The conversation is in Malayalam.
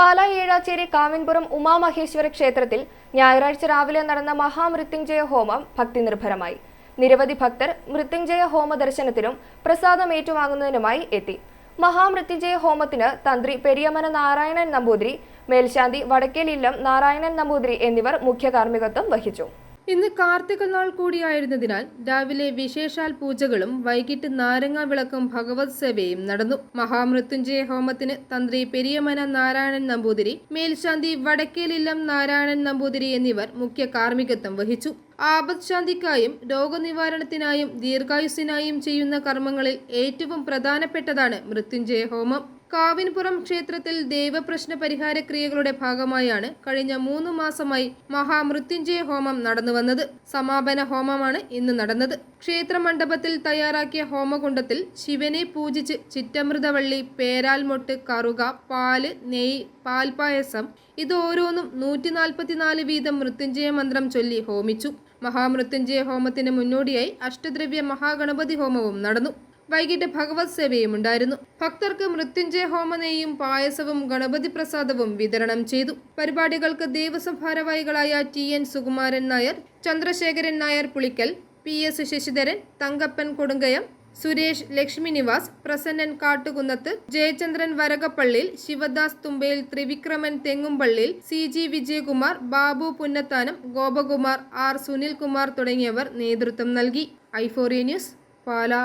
പാലാ ഏഴാച്ചേരി കാവിൻപുറം ഉമാമഹേശ്വര ക്ഷേത്രത്തിൽ ഞായറാഴ്ച രാവിലെ നടന്ന മഹാമൃത്യുഞ്ജയ ഹോമം ഭക്തി നിർഭരമായി നിരവധി ഭക്തർ മൃത്യുഞ്ജയ ഹോമ ദർശനത്തിനും പ്രസാദം ഏറ്റുവാങ്ങുന്നതിനുമായി എത്തി. മഹാമൃത്യുഞ്ജയ ഹോമത്തിന് തന്ത്രി പെരിയമന നാരായണൻ നമ്പൂതിരി മേൽശാന്തി വടക്കേലില്ലം നാരായണൻ നമ്പൂതിരി എന്നിവർ മുഖ്യ കാർമ്മികത്വം വഹിച്ചു. ഇന്ന് കാർത്തിക നാൾ കൂടിയായിരുന്നതിനാൽ രാവിലെ വിശേഷാൽ പൂജകളും വൈകിട്ട് നാരങ്ങ വിളക്കും ഭഗവത് സേവയും നടന്നു. മഹാമൃത്യുഞ്ജയ ഹോമത്തിന് തന്ത്രി പെരിയമന നാരായണൻ നമ്പൂതിരി മേൽശാന്തി വടക്കേലില്ലം നാരായണൻ നമ്പൂതിരി എന്നിവർ മുഖ്യ കാർമ്മികത്വം വഹിച്ചു. ആപത്ശാന്തിക്കായും രോഗനിവാരണത്തിനായും ദീർഘായുസിനായും ചെയ്യുന്ന കർമ്മങ്ങളിൽ ഏറ്റവും പ്രധാനപ്പെട്ടതാണ് മൃത്യുഞ്ജയ ഹോമം. കാവിൻപുറം ക്ഷേത്രത്തിൽ ദൈവപ്രശ്ന പരിഹാര ക്രിയകളുടെ ഭാഗമായാണ് കഴിഞ്ഞ മൂന്ന് മാസമായി മഹാമൃത്യുഞ്ജയ ഹോമം നടന്നുവന്നത് സമാപന ഹോമമാണ് ഇന്ന് നടന്നത്. ക്ഷേത്ര മണ്ഡപത്തിൽ തയ്യാറാക്കിയ ഹോമകുണ്ടത്തിൽ ശിവനെ പൂജിച്ച് ചിറ്റമൃതവള്ളി പേരാൽമൊട്ട് കറുക പാൽ നെയ് പാൽപായസം ഇത് ഓരോന്നും നൂറ്റി നാൽപ്പത്തിനാല് വീതം മൃത്യുഞ്ജയ മന്ത്രം ചൊല്ലി ഹോമിച്ചു. മഹാമൃത്യുഞ്ജയ ഹോമത്തിന് മുന്നോടിയായി അഷ്ടദ്രവ്യ മഹാഗണപതി ഹോമവും നടന്നു. വൈകിട്ട് ഭഗവത് സേവയും ഉണ്ടായിരുന്നു. ഭക്തർക്ക് മൃത്യുഞ്ജയ ഹോമനെയും പായസവും ഗണപതി പ്രസാദവും വിതരണം ചെയ്തു. പരിപാടികൾക്ക് ദേവസ്വം ഭാരവാഹികളായ T N Sukumaran Nair Chandrasekharan Nair Pulikkal P S Sasidharan Thankappan Kodungayam Suresh Lakshmi Nivas Prasannan Kattukunnath Jayachandran വരകപ്പള്ളിയിൽ Sivadas തുമ്പയിൽ Trivikraman തെങ്ങുംപള്ളിയിൽ C G Vijayakumar Babu Punnathanam Gopakumar R Sunilkumar തുടങ്ങിയവർ നേതൃത്വം നൽകി. ഐഫോറിയ ന്യൂസ് പാലാ.